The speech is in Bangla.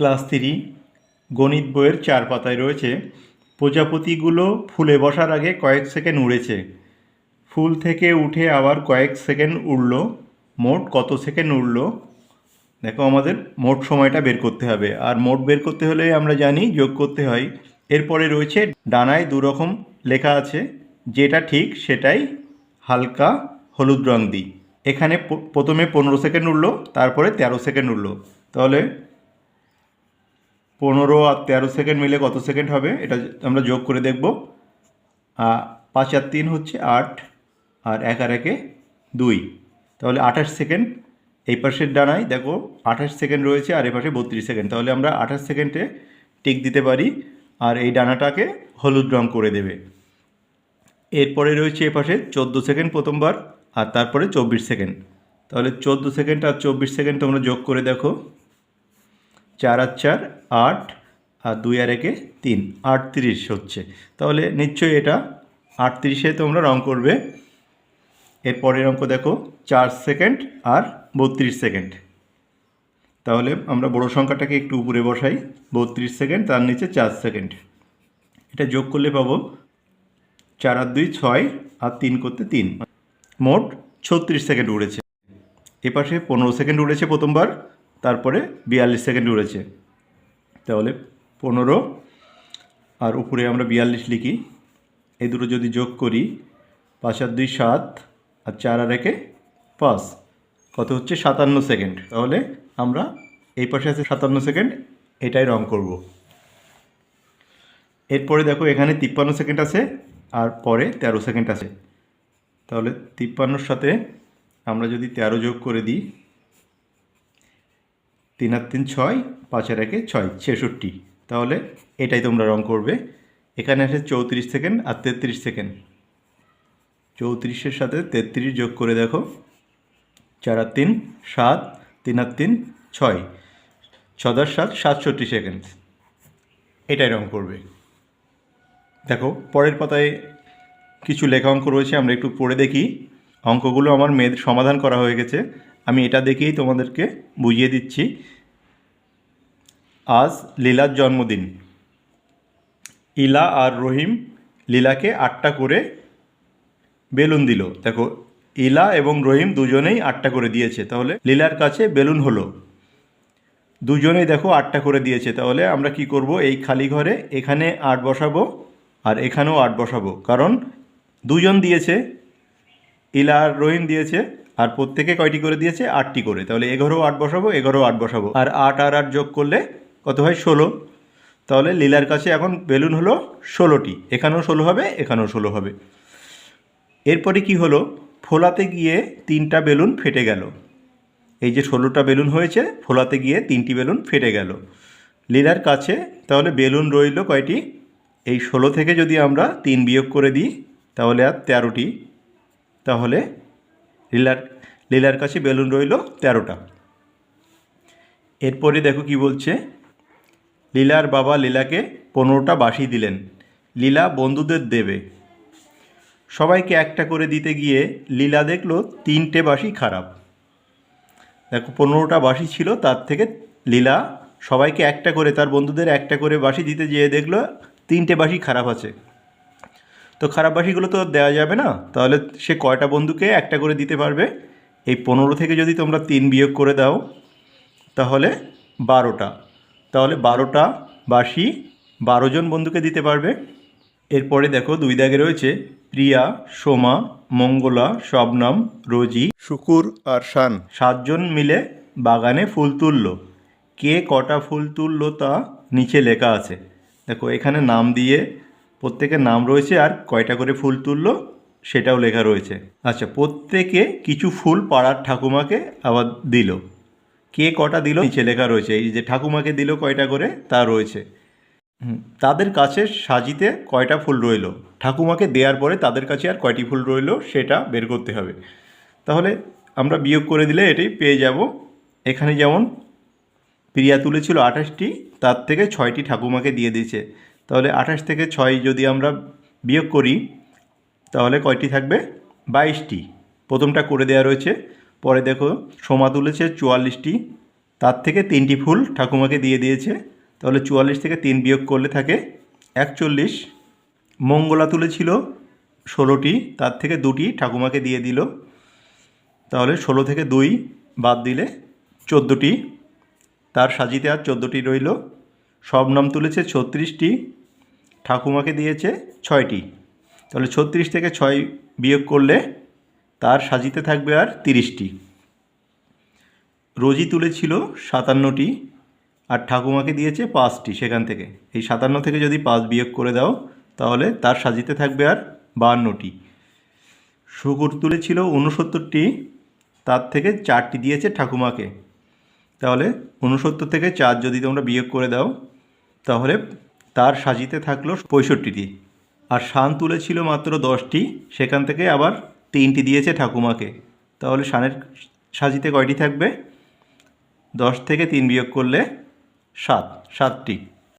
ক্লাস থ্রি, গণিত বইয়ের চার পাতায় রয়েছে। প্রজাপতিগুলো ফুলে বসার আগে কয়েক সেকেন্ড উড়েছে। ফুল থেকে উঠে আবার কয়েক সেকেন্ড উড়ল। মোট কত সেকেন্ড উড়ল? দেখো আমাদের মোট সময়টা বের করতে হবে। আর মোট বের করতে হলে আমরা জানি যোগ করতে হয়। এরপরে রয়েছে ডানায় দু রকম লেখা আছে। যেটা ঠিক, সেটাই হালকা হলুদ রং দিই। এখানে প্রথমে পনেরো সেকেন্ড উঠল তারপরে তেরো সেকেন্ড উঠল তাহলে পনেরো আর তেরো সেকেন্ড মিলে কত সেকেন্ড হবে? এটা আমরা যোগ করে দেখব। পাঁচ আর তিন হচ্ছে আট আর এক আর একে দুই। তাহলে আঠাশ সেকেন্ড। এই পাশের ডানায় দেখো, আঠাশ সেকেন্ড রয়েছে আর এ পাশে বত্রিশ সেকেন্ড। তাহলে আমরা আঠাশ সেকেন্ডে টিক দিতে পারি আর এই ডানাটাকে হলুদ রং করে দেবে। এরপরে রয়েছে এ পাশে চোদ্দ সেকেন্ড প্রথমবার আর তারপরে চব্বিশ সেকেন্ড। তাহলে চোদ্দ সেকেন্ড আর চব্বিশ সেকেন্ড তোমরা যোগ করে দেখো। চার আর চার, আট, আর দুই আর একে তিন, আটত্রিশ হচ্ছে। তাহলে নিশ্চয়ই এটা আটত্রিশে তোমরা রং করবে। এর পরের অঙ্ক দেখো, চার সেকেন্ড আর বত্রিশ সেকেন্ড। তাহলে আমরা বড় সংখ্যাটাকে একটু উপরে বসাই, বত্রিশ সেকেন্ড, তার নিচে চার সেকেন্ড। এটা যোগ করলে পাবো চার আর দুই, ছয়, আর তিন করতে তিন। মোট ছত্রিশ সেকেন্ড উড়েছে। এপাশে পনেরো সেকেন্ড উড়েছে প্রথমবার তারপরে বিয়াল্লিশ সেকেন্ড উড়েছে। তাহলে পনেরো আর উপরে আমরা বিয়াল্লিশ লিখি। এই দুটো যদি যোগ করি, পাঁচ আর দুই সাত আর চার আর একে পাঁচ, কত হচ্ছে? সাতান্ন সেকেন্ড। তাহলে আমরা এই পাশে আছে সাতান্ন সেকেন্ড, এটাই রং করব। এরপরে দেখো এখানে তিপ্পান্ন সেকেন্ড আছে আর পরে তেরো সেকেন্ড আছে। তাহলে তিপ্পান্নর সাথে আমরা যদি তেরো যোগ করে দিই তিন আর তিন ছয়, পাঁচ আর একে ছয়, ছেষট্টি। তাহলে এটাই তোমরা রং করবে। এখানে আছে চৌত্রিশ সেকেন্ড আর তেত্রিশ সেকেন্ড চৌত্রিশের সাথে তেত্রিশ যোগ করে দেখো। চার আর তিন, সাত, তিন আর তিন, ছয়। ছদার সাত, সাতষট্টি সেকেন্ড এটাই রং করবে। দেখো, পরের পাতায় কিছু লেখা অঙ্ক রয়েছে, আমরা একটু পড়ে দেখি। অঙ্কগুলো আমার মেয়েদের সমাধান করা হয়ে গেছে। আমি এটা দেখেই তোমাদেরকে বুঝিয়ে দিচ্ছি। আজ লীলার জন্মদিন। ইলা আর রহিম লীলাকে আটটা করে বেলুন দিল। দেখো, ইলা এবং রহিম দুজনেই আটটা করে দিয়েছে। তাহলে লীলার কাছে বেলুন হলো। দুজনেই দেখো আটটা করে দিয়েছে। তাহলে আমরা কি করব? এই খালি ঘরে এখানে আট বসাবো আর এখানেও আট বসাবো। কারণ দুজন দিয়েছে, ইলা আর রহিম দিয়েছে। আর প্রত্যেকে কয়টি করে দিয়েছে? আটটি করে। তাহলে এ ঘরেও আট বসাবো এ ঘরেও আট বসাবো। আর আট আর আট যোগ করলে কত হয়? ষোলো। তাহলে লীলার কাছে এখন বেলুন হলো ষোলোটি। এখানেও ষোলো হবে, এখানেও ষোলো হবে। এরপরে কি হলো? ফোলাতে গিয়ে তিনটা বেলুন ফেটে গেল। এই যে ষোলোটা বেলুন হয়েছে, ফোলাতে গিয়ে তিনটি বেলুন ফেটে গেল। লীলার কাছে তাহলে বেলুন রইল কয়টি? এই ষোলো থেকে যদি আমরা তিন বিয়োগ করে দিই, তাহলে আর তেরোটি। তাহলে লীলার লীলার কাছে বেলুন রইল তেরোটা। এরপরে দেখো কি বলছে, লীলার বাবা লীলাকে পনেরোটা বাঁশি দিলেন। লীলা বন্ধুদের দেবে। সবাইকে একটা করে দিতে গিয়ে লীলা দেখল তিনটে বাঁশি খারাপ। দেখো পনেরোটা বাঁশি ছিল, তার থেকে লীলা সবাইকে একটা করে, তার বন্ধুদের একটা করে বাঁশি দিতে যেয়ে দেখল তিনটে বাঁশি খারাপ আছে। তো খারাপ বাঁশিগুলো তো দেওয়া যাবে না। তাহলে সে কয়টা বন্ধুকে একটা করে দিতে পারবে? এই পনেরো থেকে যদি তোমরা তিন বিয়োগ করে দাও তাহলে বারোটা। তাহলে বারোটা বাসি বারো জন বন্ধুকে দিতে পারবে। এরপরে দেখো দুই দাগে রয়েছে প্রিয়া সোমা মঙ্গলা শবনম রোজি শুকুর আর শান। সাতজন মিলে বাগানে ফুল তুললো। কে কটা ফুল তুললো তা নিচে লেখা আছে। দেখো এখানে নাম দিয়ে প্রত্যেকের নাম রয়েছে আর কয়টা করে ফুল তুললো সেটাও লেখা রয়েছে। আচ্ছা প্রত্যেকে কিছু ফুল পাড়ার ঠাকুমাকে আবার দিল। কে কটা দিল? নিচে লেখা রয়েছে। এই যে ঠাকুমাকে দিল কয়টা করে, তা রয়েছে। তাদের কাছে সাজিতে কয়টা ফুল রইল? ঠাকুমাকে দেওয়ার পরে তাদের কাছে আর কয়টি ফুল রইল সেটা বের করতে হবে। তাহলে আমরা বিয়োগ করে দিলে এটাই পেয়ে যাব। এখানে যেমন প্রিয়া তুলেছিল আঠাশটি, তার থেকে ছয়টি ঠাকুমাকে দিয়ে দিয়েছে। তাহলে আঠাশ থেকে ছয় যদি আমরা বিয়োগ করি, তাহলে কয়টি থাকবে? বাইশটি। প্রথমটা করে দেওয়া রয়েছে। পরে দেখো, সোমা তুলেছে চুয়াল্লিশটি। তার থেকে তিনটি ফুল ঠাকুমাকে দিয়ে দিয়েছে। তাহলে চুয়াল্লিশ থেকে তিন বিয়োগ করলে থাকে একচল্লিশ। মঙ্গলা তুলেছিল ষোলোটি। তার থেকে দুটি ঠাকুমাকে দিয়ে দিল। তাহলে ষোলো থেকে দুই বাদ দিলে চোদ্দোটি। তার সাজিতে আর চোদ্দোটি রইল। সব নাম তুলেছে ছত্রিশটি। ঠাকুমাকে দিয়েছে ছয়টি। তাহলে ছত্রিশ থেকে ছয় বিয়োগ করলে তার সাজিতে থাকবে আর তিরিশটি। রোজি তুলেছিল সাতান্নটি আর ঠাকুমাকে দিয়েছে পাঁচটি সেখান থেকে। এই সাতান্ন থেকে যদি পাঁচ বিয়োগ করে দাও, তাহলে তার সাজিতে থাকবে আর বাহান্নটি। শুকুর তুলেছিল উনসত্তরটি তার থেকে চারটি দিয়েছে ঠাকুমাকে। তাহলে উনসত্তর থেকে চার যদি তোমরা বিয়োগ করে দাও, তাহলে তার সাজিতে থাকল পঁয়ষট্টিটি। আর শান তুলেছিল মাত্র দশটি, সেখান থেকে আবার তিনটি দিয়েছে ঠাকুমাকে। তাহলে শানের সাজিতে কয়টি থাকবে? দশ থেকে তিন বিয়োগ করলে সাত, সাতটি।